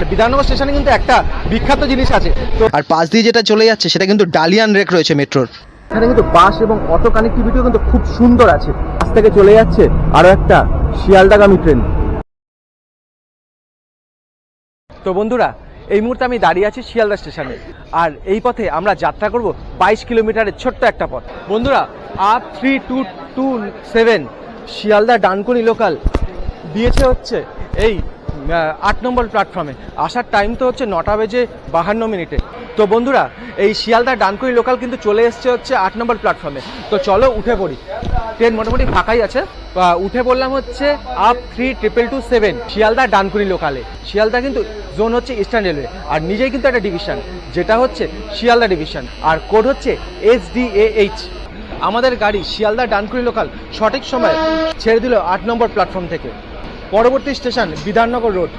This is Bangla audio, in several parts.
আর বিধাননগর স্টেশনে কিন্তু একটা বিখ্যাত জিনিস আছে। তো আর পাশ দিয়ে যেটা চলে যাচ্ছে সেটা কিন্তু ডালিয়ান রেক রয়েছে মেট্রোর। এখানে কিন্তু বাস এবং অটো কানেক্টিভিটিও কিন্তু খুব সুন্দর আছে। আজ থেকে চলে যাচ্ছে আরও একটা শিয়ালদাগামী ট্রেন। তো বন্ধুরা এই মুহূর্তে আমি দাঁড়িয়ে আছি শিয়ালদা স্টেশনে। আর এই পথে আমরা যাত্রা করব বাইশ কিলোমিটারের ছোট্ট একটা পথ। বন্ধুরা up three two two seven Sealdah Dankuni local. দিয়েছে হচ্ছে এই আট নম্বর প্ল্যাটফর্মে আসার টাইম তো হচ্ছে নটা বেজে বাহান্ন মিনিটে। তো বন্ধুরা, এই শিয়ালদা ডানকুনি লোকাল কিন্তু চলে এসছে হচ্ছে আট নম্বর প্ল্যাটফর্মে তো চলো উঠে পড়ি। ট্রেন মোটামুটি ফাঁকাই আছে। উঠে বললাম হচ্ছে up three triple two seven Sealdah Dankuni লোকালে শিয়ালদা কিন্তু জোন হচ্ছে ইস্টার্ন রেলওয়ে আর নিজেই কিন্তু একটা ডিভিশন যেটা হচ্ছে শিয়ালদা ডিভিশন আর কোড হচ্ছে এস ডি এইচ আমাদের গাড়ি শিয়ালদা ডানকুনি লোকাল সঠিক সময় ছেড়ে দিল আট নম্বর প্ল্যাটফর্ম থেকে। পরবর্তী স্টেশন বিধাননগর রোড।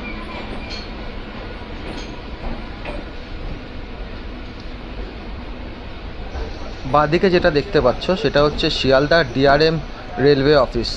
বাঁদিকে যেটা দেখতে পাচ্ছ সেটা হচ্ছে শিয়ালদা ডিআরএম রেলওয়ে অফিস।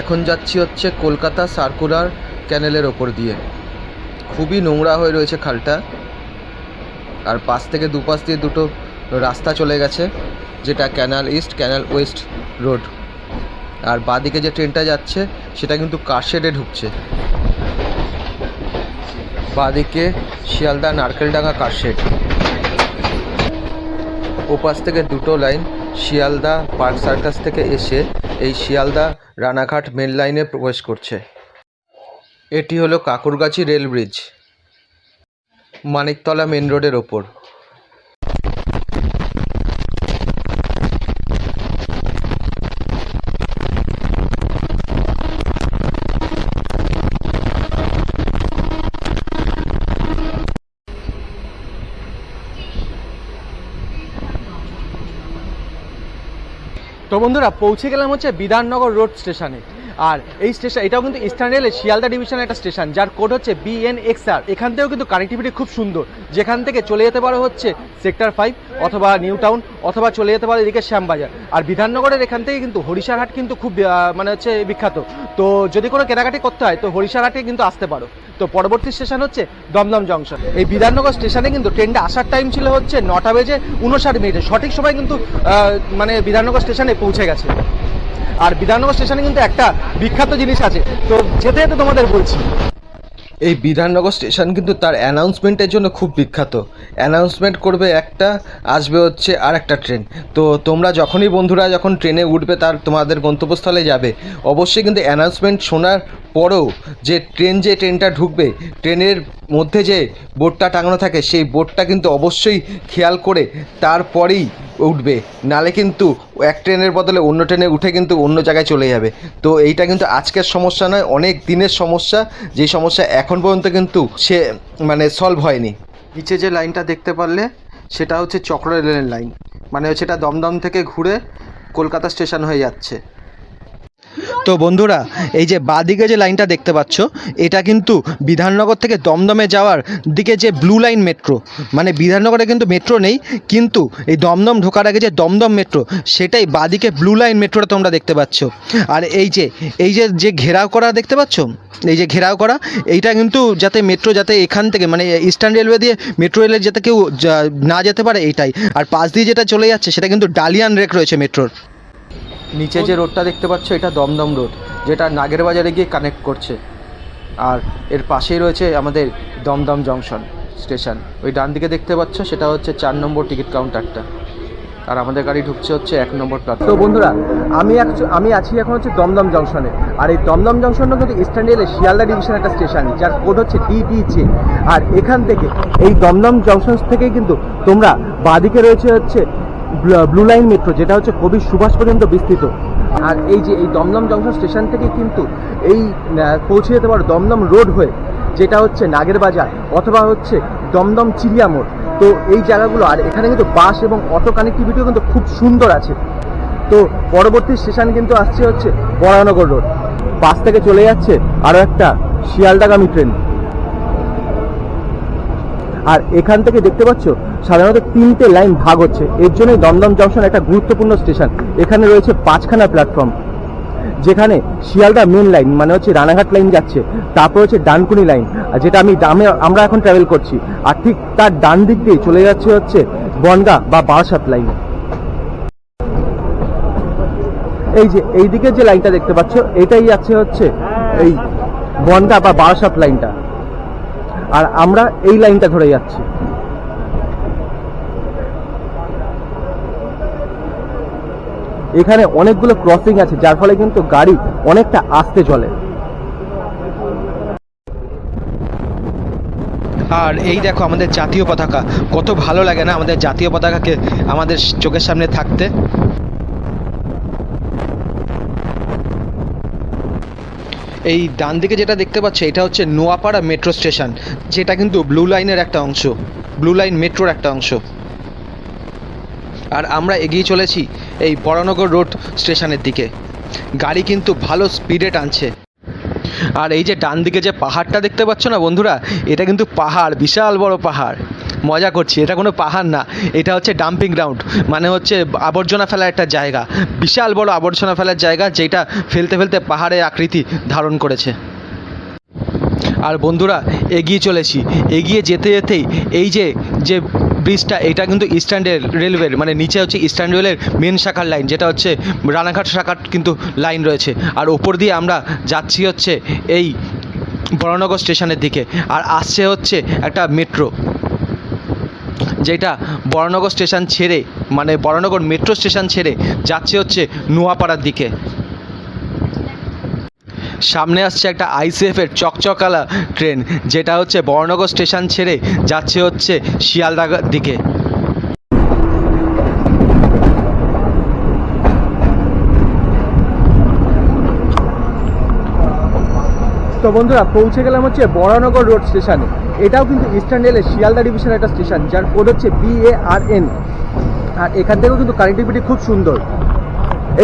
এখন যাচ্ছি হচ্ছে কলকাতা সার্কুলার ক্যানেলের ওপর দিয়ে। খুবই নোংরা হয়ে রয়েছে খালটা। আর পাশ থেকে দুপাশ দিয়ে দুটো রাস্তা চলে গেছে, যেটা canal east, canal west road. আর বাঁদিকে যে ট্রেনটা যাচ্ছে, সেটা কিন্তু কারশেডে ঢুকছে। বাঁদিকে শিয়ালদা নারকেলডাঙ্গা কারশেড ওপাশ থেকে দুটো লাইন শিয়ালদা পার্ক সার্কাস থেকে এসে এই শিয়ালদা রানাঘাট মেন লাইনে প্রবেশ করছে। এটি হলো Kakurgachhi rail bridge, Maniktala main রোডের ওপর। তো বন্ধুরা পৌঁছে গেলাম হচ্ছে বিধাননগর রোড স্টেশনে। আর এই স্টেশন এটাও কিন্তু ইস্টার্ন রেলের শিয়ালদা ডিভিশনের একটা স্টেশন যার কোড হচ্ছে বিএনএক্সআর এখান থেকেও কিন্তু কানেক্টিভিটি খুব সুন্দর। যেখান থেকে চলে যেতে পারো হচ্ছে সেক্টর ফাইভ অথবা নিউ টাউন অথবা চলে যেতে পারো এদিকে শ্যামবাজার। আর বিধাননগরের এখান থেকে কিন্তু হরিশারহাট কিন্তু খুব মানে হচ্ছে বিখ্যাত। তো যদি কোনো কেনাকাটি করতে হয়, তো হরিশারহাটে কিন্তু আসতে পারো। তো পরবর্তী স্টেশন হচ্ছে দমদম জংশন এই বিধাননগর স্টেশনে কিন্তু ট্রেনটা আসার টাইম ছিল হচ্ছে নটা বেজে উনষাট মিনিটে। সঠিক সময় কিন্তু মানে বিধাননগর স্টেশনে পৌঁছে গেছে। আর বিধাননগর স্টেশনে কিন্তু একটা বিখ্যাত জিনিস আছে। তো যেতে যেতে তোমাদের বলছি। এই বিধাননগর স্টেশন কিন্তু তার অ্যানাউন্সমেন্টের জন্য খুব বিখ্যাত। অ্যানাউন্সমেন্ট করবে একটা, আসবে হচ্ছে আর একটা ট্রেন। তো তোমরা যখনই বন্ধুরা যখন ট্রেনে উঠবে তার, তোমাদের গন্তব্যস্থলে যাবে। অবশ্যই কিন্তু অ্যানাউন্সমেন্ট শোনার পরেও যে ট্রেন যে ট্রেনটা ঢুকবে, ট্রেনের মধ্যে যে বোর্ডটা টাঙানো থাকে, সেই বোর্ডটা কিন্তু অবশ্যই খেয়াল করে তারপরেই উঠবে। নালে কিন্তু এক ট্রেনের বদলে অন্য ট্রেনে উঠে কিন্তু অন্য জায়গায় চলে যাবে। তো এইটা কিন্তু আজকের সমস্যা নয়, অনেক দিনের সমস্যা। যে সমস্যা এখন পর্যন্ত কিন্তু সে মানে সলভ হয়নি। নিচে যে লাইনটা দেখতে পারলে, সেটা হচ্ছে চক্র রেলের লাইন। মানে সেটা দমদম থেকে ঘুরে কলকাতা স্টেশন হয়ে যাচ্ছে। তো বন্ধুরা, এই যে বাদিকে যে লাইনটা দেখতে পাচ্ছ, এটা কিন্তু বিধাননগর থেকে দমদমে যাওয়ার দিকে যে ব্লু লাইন মেট্রো মানে বিধাননগরে কিন্তু মেট্রো নেই, কিন্তু এই দমদম ঢোকার আগে যে দমদম মেট্রো, সেটাই বাদিকে ব্লু লাইন মেট্রোটা তোমরা দেখতে পাচ্ছ। আর এই যে এই যে যে ঘেরাও করা দেখতে পাচ্ছ? এই যে ঘেরাও করা, এইটা কিন্তু যাতে মেট্রো যাতে এখান থেকে মানে ইস্টার্ন রেলওয়ে দিয়ে মেট্রো রেলের যাতে কেউ না যেতে পারে, এইটাই। আর পাশ দিয়ে যেটা চলে যাচ্ছে, সেটা কিন্তু ডালিয়ান রেক রয়েছে মেট্রোর। নিচে যে রোডটা দেখতে পাচ্ছ, এটা দমদম রোড, যেটা নাগের বাজারে গিয়ে কানেক্ট করছে। আর এর পাশেই রয়েছে আমাদের দমদম জংশন স্টেশন। ওই ডান দিকে দেখতে পাচ্ছ, সেটা হচ্ছে চার নম্বর টিকিট কাউন্টারটা। আর আমাদের গাড়ি ঢুকছে হচ্ছে এক নম্বর তো বন্ধুরা, আমি আমি আছি এখন হচ্ছে দমদম জংশনে। আর এই দমদম জংশনটা কিন্তু ইস্টার্ন রেলের শিয়ালদা ডিভিশন একটা স্টেশন যার কোড হচ্ছে ডিডিজে আর এখান থেকে, এই দমদম জংশন থেকে কিন্তু তোমরা বাদিকে রয়েছে হচ্ছে ব্লু লাইন মেট্রো, যেটা হচ্ছে কবি সুভাষ পর্যন্ত বিস্তৃত। আর এই যে এই দমদম জংশন স্টেশন থেকে কিন্তু এই পৌঁছে যেতে পারো দমদম রোড হয়ে, যেটা হচ্ছে নাগের বাজার অথবা হচ্ছে দমদম চিড়িয়া মোড়। তো এই জায়গাগুলো, আর এখানে কিন্তু বাস এবং অটো কানেক্টিভিটিও কিন্তু খুব সুন্দর আছে। তো পরবর্তী স্টেশন কিন্তু আসছে হচ্ছে বরানগর রোড। বাস থেকে চলে যাচ্ছে আরও একটা শিয়ালদাগামী ট্রেন। আর এখান থেকে দেখতে পাচ্ছ, সাধারণত তিনটে লাইন ভাগ হচ্ছে। এর জন্যই দমদম জংশন একটা গুরুত্বপূর্ণ স্টেশন। এখানে রয়েছে পাঁচখানা প্ল্যাটফর্ম যেখানে শিয়ালদা মেন লাইন মানে হচ্ছে রানাঘাট লাইন যাচ্ছে, তারপর হচ্ছে ডানকুনি লাইন যেটা আমি দামে, আমরা এখন ট্রাভেল করছি। আর ঠিক তার ডান দিক দিয়ে চলে যাচ্ছে হচ্ছে বনগা বা বারাসাত লাইন এই যে এই দিকে যে লাইনটা দেখতে পাচ্ছ, এটাই যাচ্ছে হচ্ছে এই বনগা বা বারাসাত লাইনটা আর আমরা এই লাইনটা ধরে যাচ্ছি। এখানে অনেকগুলো ক্রসিং আছে, যার ফলে কিন্তু গাড়ি অনেকটা আস্তে চলে। আর এই দেখো আমাদের জাতীয় পতাকা, কত ভালো লাগে না আমাদের জাতীয় পতাকাকে আমাদের চোখের সামনে থাকতে। এই ডান দিকে যেটা দেখতে পাচ্ছ, এটা হচ্ছে নোয়াপাড়া মেট্রো স্টেশন, যেটা কিন্তু ব্লু লাইনের একটা অংশ, ব্লু লাইন মেট্রোর একটা অংশ। আর আমরা এগিয়ে চলেছি এই বরানগর রোড স্টেশনের দিকে। গাড়ি কিন্তু ভালো স্পিডে টানছে। আর এই যে ডান দিকে যে পাহাড়টা দেখতে পাচ্ছ না বন্ধুরা, এটা কিন্তু পাহাড়, বিশাল বড় পাহাড়। মজা করছি, এটা কোনো পাহাড় না, এটা হচ্ছে ডাম্পিং গ্রাউন্ড মানে হচ্ছে আবর্জনা ফেলার একটা জায়গা, বিশাল বড় আবর্জনা ফেলার জায়গা যেটা ফেলতে ফেলতে পাহাড়ের আকৃতি ধারণ করেছে। আর বন্ধুরা, এগিয়ে চলেছি, এগিয়ে যেতে যেতেই এই যে যে ব্রিজটা এটা কিন্তু ইস্টার্ন রেলওয়ের মানে নিচে হচ্ছে ইস্টার্ন রেলের মেন শাখার লাইন যেটা হচ্ছে রানাঘাট শাখার কিন্তু লাইন রয়েছে। আর ওপর দিয়ে আমরা যাচ্ছি হচ্ছে এই বরানগর স্টেশনের দিকে, আর আসছে হচ্ছে একটা মেট্রো যেটা বরানগর স্টেশন ছেড়ে মানে বরানগর মেট্রো স্টেশন ছেড়ে যাচ্ছে হচ্ছে নোয়াপাড়ার দিকে। সামনে আসছে একটা আইসিএফের চকচকালা ট্রেন, যেটা হচ্ছে বর্ণনগর স্টেশন ছেড়ে যাচ্ছে হচ্ছে শিয়ালদার দিকে। তো বন্ধুরা, পৌঁছে গেলাম হচ্ছে বরানগর রোড স্টেশনে। এটাও কিন্তু ইস্টার্ন রেলের শিয়ালদা ডিভিশনের একটা স্টেশন যার কোড হচ্ছে বি এ আর এন আর এখান থেকেও কিন্তু কানেক্টিভিটি খুব সুন্দর।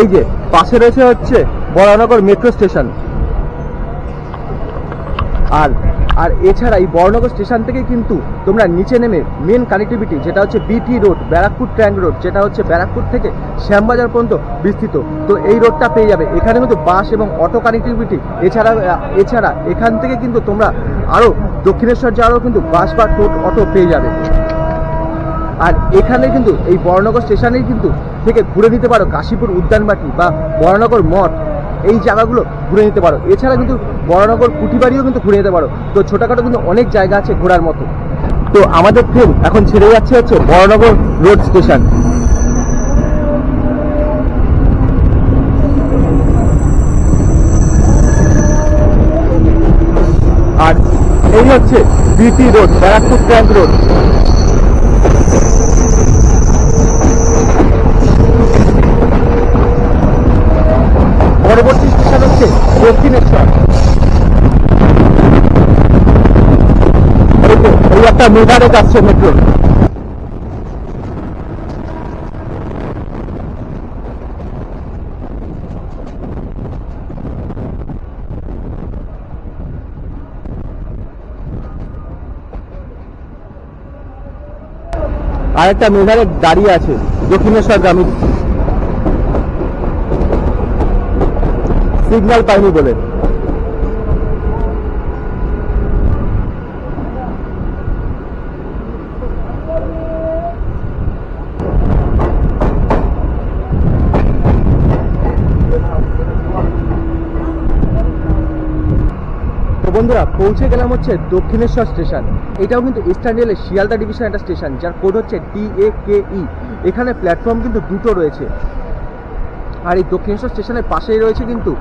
এই যে, পাশে রয়েছে হচ্ছে বরানগর মেট্রো স্টেশন আর আর এছাড়া এই বর্ণনগর স্টেশন থেকে কিন্তু তোমরা নিচে নেমে মেন কানেক্টিভিটি যেটা হচ্ছে BT road Barrackpore trunk road যেটা হচ্ছে ব্যারাকপুর থেকে শ্যামবাজার পর্যন্ত বিস্তৃত। তো এই রোডটা পেয়ে যাবে। এখানে কিন্তু বাস এবং অটো কানেক্টিভিটি এছাড়া এছাড়া এখান থেকে কিন্তু তোমরা আরও দক্ষিণেশ্বর যাওয়ারও কিন্তু বাস বা টোট অটো পেয়ে যাবে। আর এখানে কিন্তু এই বর্ণনগর স্টেশনেই কিন্তু থেকে ঘুরে নিতে পারো কাশীপুর উদ্যানবাটি বা বর্ণনগর মঠ। এই জায়গাগুলো ঘুরে নিতে পারো। এছাড়া কিন্তু বড়নগর কুটিবাড়িও কিন্তু ঘুরে নিতে পারো। তো ছোটোখাটো কিন্তু অনেক জায়গা আছে ঘোরার মতো। তো আমাদের ট্রেন এখন ছেড়ে যাচ্ছে হচ্ছে বড়নগর রোড স্টেশন আর এই হচ্ছে BT road Barrackpore trunk road পরবর্তী স্টেশন হচ্ছে দক্ষিণেশ্বর এই যে, একটা যাচ্ছে মেট্রো আর একটা মেঘারে দাঁড়িয়ে আছে দক্ষিণেশ্বর গ্রামী সিগন্যাল পাইনি বলে। বন্ধুরা, পৌঁছে গেলাম হচ্ছে দক্ষিণেশ্বর স্টেশন। এটাও কিন্তু ইস্টার্ন রেলের শিয়ালদা ডিভিশন একটা স্টেশন যার কোড হচ্ছে ডি এ কে ই এখানে প্ল্যাটফর্ম কিন্তু দুটো রয়েছে। আর এই দক্ষিণেশ্বর স্টেশনের পাশেই রয়েছে কিন্তু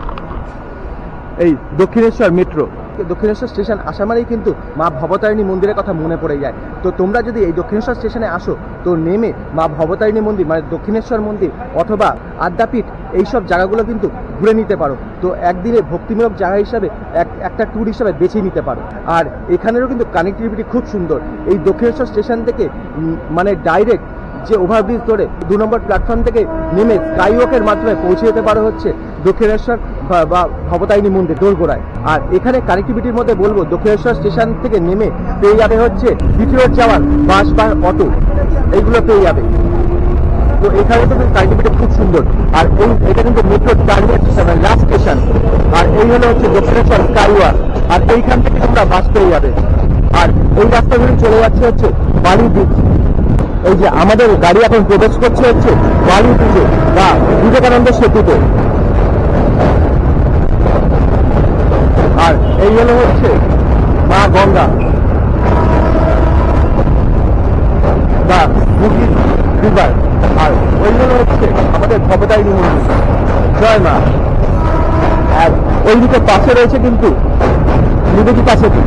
এই দক্ষিণেশ্বর মেট্রো দক্ষিণেশ্বর স্টেশন আসা মানেই কিন্তু মা ভবতারিণী মন্দিরের কথা মনে পড়ে যায়। তো তোমরা যদি এই দক্ষিণেশ্বর স্টেশনে আসো, তো নেমে মা ভবতারিণী মন্দির মানে দক্ষিণেশ্বর মন্দির অথবা আদ্যাপীঠ, এইসব জায়গাগুলো কিন্তু ঘুরে নিতে পারো। তো একদিনে ভক্তিমূলক জায়গা হিসাবে এক, একটা ট্যুর হিসাবে বেছে নিতে পারো। আর এখানেরও কিন্তু কানেক্টিভিটি খুব সুন্দর। এই দক্ষিণেশ্বর স্টেশন থেকে মানে ডাইরেক্ট যে ওভারব্রিজ ধরে দু নম্বর প্ল্যাটফর্ম থেকে নেমে স্কাইওয়াকের মাধ্যমে পৌঁছে যেতে পারো হচ্ছে দক্ষিণেশ্বর বা- ভবতারিণী মন্দির দোরগোড়ায় আর এখানে কানেক্টিভিটির মধ্যে বলব, দক্ষিণেশ্বর স্টেশন থেকে নেমে পেয়ে যাবে হচ্ছে দ্বিতীয় যাওয়ার বাস বা অটো এইগুলো পেয়ে যাবে। তো এখানে তো কানেক্টিভিটি খুব সুন্দর। আর এই এটা কিন্তু metro terminal station last station আর এই হলো হচ্ছে দক্ষিণেশ্বর স্কাইওয়াক আর এইখান থেকে তোমরা বাস পেয়ে যাবে। আর এই রাস্তা ধরে চলে যাচ্ছে হচ্ছে বালি বিচ এই যে আমাদের গাড়ি এখন প্রবেশ করছে হচ্ছে বালি বিচে বা বিবেকানন্দ সেতুতে। আর এই হলো হচ্ছে মা গঙ্গা। বা মুগি রিভার ওই হলো হচ্ছে আমাদের ভবতারিণী মন্দির। জয় মা। আর ওই দিকে পাশে রয়েছে কিন্তু নিবেদিতা সেতু।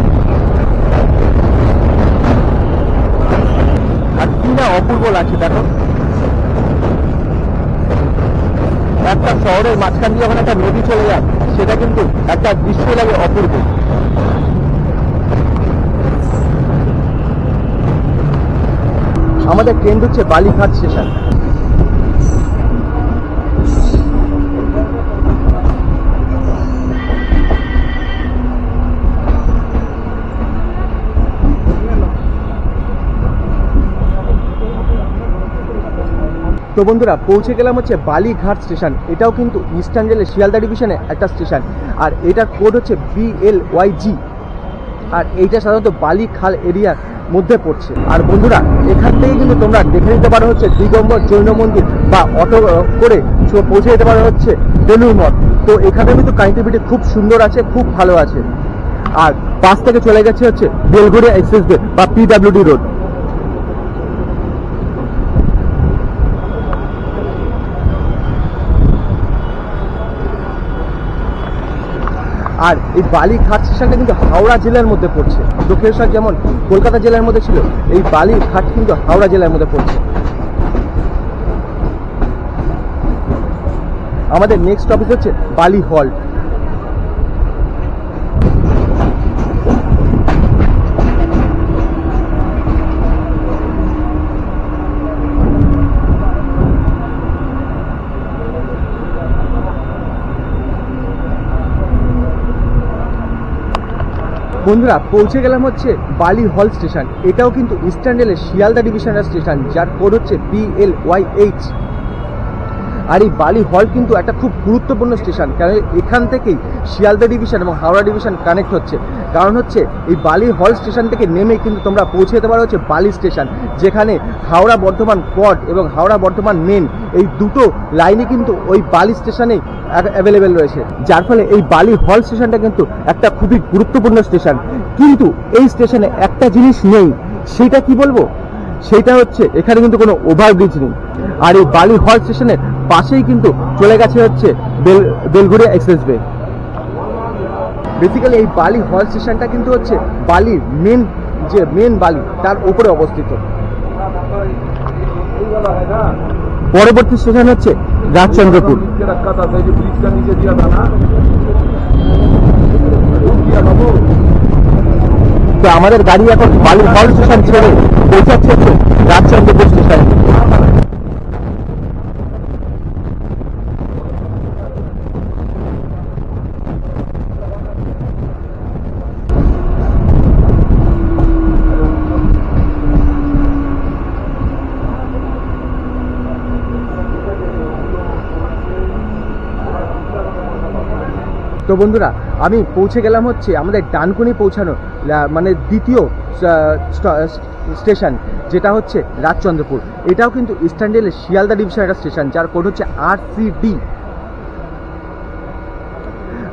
আর কি না অপূর্ব লাগছে দেখো। একটা শহরের মাঝখান দিয়ে যখন একটা নদী চলে যায়, সেটা কিন্তু একটা দৃশ্য লাগে অপূর্ব। আমাদের ট্রেন হচ্ছে বালিঘাট স্টেশন। তো বন্ধুরা, পৌঁছে গেলাম হচ্ছে বালিঘাট স্টেশন। এটাও কিন্তু ইস্টার্ন রেলের শিয়ালদা ডিভিশনে একটা স্টেশন আর এটার কোড হচ্ছে বিএল ওয়াই জি আর এইটা সাধারণত বালিখাল এরিয়ার মধ্যে পড়ছে। আর বন্ধুরা, এখান থেকে কিন্তু তোমরা দেখে নিতে পারো হচ্ছে দিগম্বর জৈন মন্দির বা অটো করে পৌঁছে যেতে পারো হচ্ছে বেলুর মঠ। তো এখানে কিন্তু কানেক্টিভিটি খুব সুন্দর আছে, খুব ভালো আছে। আর পাশ থেকে চলে গেছে হচ্ছে বেলঘড়িয়া এক্সপ্রেস ওয়ে বা পিডাব্লিউডি রোড আর এই বালিঘাট স্টেশনটা কিন্তু হাওড়া জেলার মধ্যে পড়ছে। দক্ষিণেশ্বর যেমন কলকাতা জেলার মধ্যে ছিল, এই বালিঘাট কিন্তু হাওড়া জেলার মধ্যে পড়ছে। আমাদের নেক্সট অফিস হচ্ছে বালি হল বন্ধুরা, পৌঁছে গেলাম হচ্ছে বালি হল স্টেশন। এটাও কিন্তু ইস্টার্ন রেলের শিয়ালদা ডিভিশনের স্টেশন, যার কোড হচ্ছে বিএল ওয়াই এইচ আর এই বালি হল কিন্তু একটা খুব গুরুত্বপূর্ণ স্টেশন কারণ এখান থেকেই শিয়ালদা ডিভিশন এবং হাওড়া ডিভিশন কানেক্ট হচ্ছে। কারণ হচ্ছে এই বালি হল স্টেশন থেকে নেমে কিন্তু তোমরা পৌঁছে যেতে পারো হচ্ছে বালি স্টেশন, যেখানে হাওড়া বর্ধমান কড এবং হাওড়া বর্ধমান মেন এই দুটো লাইনে কিন্তু ওই বালি স্টেশনে অ্যাভেলেবেল রয়েছে। যার ফলে এই বালি হল স্টেশনটা কিন্তু একটা খুবই গুরুত্বপূর্ণ স্টেশন। কিন্তু এই স্টেশনে একটা জিনিস নেই, সেটা কি বলব? সেইটা হচ্ছে, এখানে কিন্তু কোনো ওভারব্রিজ নেই। আর এই বালি হল স্টেশনের পাশেই কিন্তু চলে গেছে হচ্ছে বেল বেলগুড়ি এক্সপ্রেস ওয়ে বেসিক্যালি এই বালি হল স্টেশনটা কিন্তু হচ্ছে বালির মেন যে মেন বালি, তার উপরে অবস্থিত। পরবর্তী স্টেশন হচ্ছে রাজচন্দ্রপুর। ব্রিজটা তো আমাদের গাড়ি এখন বালি হল স্টেশন ছেড়ে পৌঁছাচ্ছে হচ্ছে রাজচন্দ্রপুর স্টেশন। তো বন্ধুরা, আমি পৌঁছে গেলাম হচ্ছে আমাদের ডানকুনি পৌঁছানো মানে দ্বিতীয় স্টেশন, যেটা হচ্ছে রাজচন্দ্রপুর। এটাও কিন্তু ইস্টার্ন রেলের শিয়ালদা ডিভিশন একটা স্টেশন যার কোড হচ্ছে আর ডি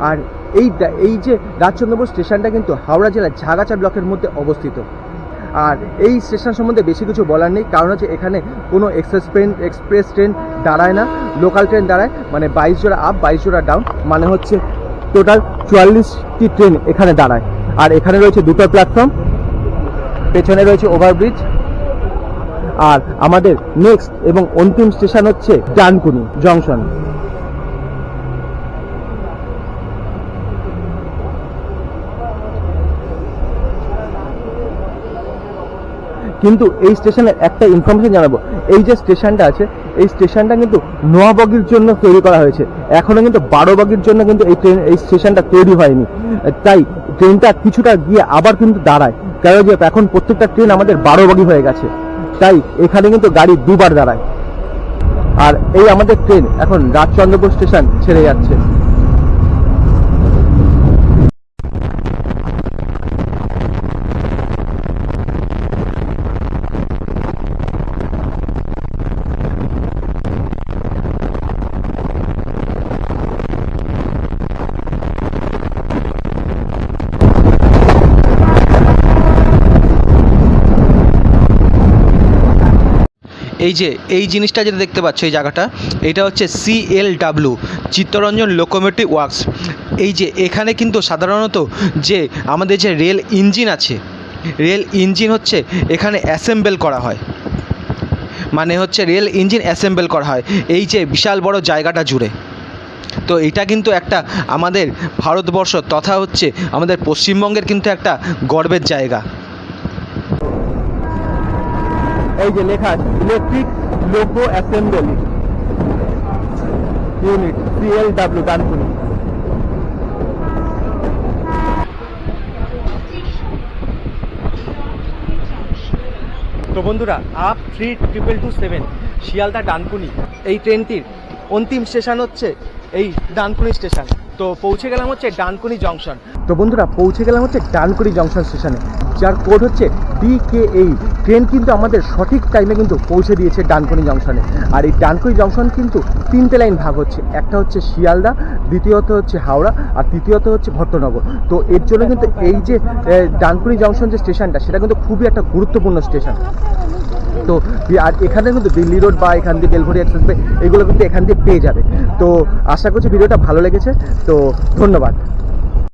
আর এই এই যে রাজচন্দ্রপুর স্টেশনটা কিন্তু হাওড়া জেলার ঝাগাচা ব্লকের মধ্যে অবস্থিত। আর এই স্টেশন সম্বন্ধে বেশি কিছু বলার নেই, কারণ হচ্ছে এখানে কোনো এক্সপ্রেস ট্রেন এক্সপ্রেস ট্রেন দাঁড়ায় না লোকাল ট্রেন দাঁড়ায় মানে বাইশ জোড়া আপ বাইশ জোড়া ডাউন মানে হচ্ছে টোটাল চুয়াল্লিশটি ট্রেন এখানে দাঁড়ায়। আর এখানে রয়েছে দুটো প্ল্যাটফর্ম পেছনে রয়েছে ওভারব্রিজ আর আমাদের নেক্সট এবং অন্তিম স্টেশন হচ্ছে ডানকুনি জংশন কিন্তু এই স্টেশনের একটা ইনফরমেশন জানাব। এই যে স্টেশনটা আছে, এই স্টেশনটা কিন্তু নোয়া বগির জন্য তৈরি করা হয়েছে। এখনও কিন্তু বারো বগির জন্য কিন্তু এই ট্রেন এই স্টেশনটা তৈরি হয়নি। তাই ট্রেনটা কিছুটা গিয়ে আবার কিন্তু দাঁড়ায়। কেন যে এখন প্রত্যেকটা ট্রেন আমাদের বারো বগি হয়ে গেছে। তাই এখানে কিন্তু গাড়ি দুবার দাঁড়ায়। আর এই আমাদের ট্রেন এখন রাজচন্দ্রপুর স্টেশন ছেড়ে যাচ্ছে। এই যে, এই জিনিসটা যেটা দেখতে পাচ্ছ, এই জায়গাটা, এটা হচ্ছে সিএলডাব্লিউ চিত্তরঞ্জন লোকোমোটিভ ওয়ার্কস এই যে, এখানে কিন্তু সাধারণত যে আমাদের যে রেল ইঞ্জিন আছে রেল ইঞ্জিন হচ্ছে এখানে অ্যাসেম্বল করা হয়। মানে হচ্ছে রেল ইঞ্জিন অ্যাসেম্বল করা হয়, এই যে বিশাল বড় জায়গাটা জুড়ে। তো এটা কিন্তু একটা আমাদের ভারতবর্ষ তথা হচ্ছে আমাদের পশ্চিমবঙ্গের কিন্তু একটা গর্বের জায়গা। এই যে লেখা আছে electric loco assembly unit CLW Dankuni তো বন্ধুরা up three triple two seven Sealdah Dankuni এই ট্রেনটির অন্তিম স্টেশন হচ্ছে এই ডানকুনি স্টেশন। তো পৌঁছে গেলাম হচ্ছে ডানকুনি জংশন। তো বন্ধুরা পৌঁছে গেলাম হচ্ছে ডানকুনি জংশন স্টেশনে যার কোড হচ্ছে ডিকেএই ট্রেন কিন্তু আমাদের সঠিক টাইমে কিন্তু পৌঁছে দিয়েছে ডানকুনি জংশনে আর এই ডানকুনি জংশন কিন্তু তিনটে লাইন ভাগ হচ্ছে। একটা হচ্ছে শিয়ালদা, দ্বিতীয়ত হচ্ছে হাওড়া, আর তৃতীয়ত হচ্ছে ভট্টনগর। তো এর জন্য কিন্তু এই যে ডানকুনি জংশন যে স্টেশনটা সেটা কিন্তু খুবই একটা গুরুত্বপূর্ণ স্টেশন তো, আর এখানে কিন্তু দিল্লি রোড বা এখান দিয়ে বেলঘড়ি এক্সপ্রেস এগুলো কিন্তু এখান দিয়ে পেয়ে যাবে। তো, আশা করছি ভিডিওটা ভালো লেগেছে। তো, ধন্যবাদ।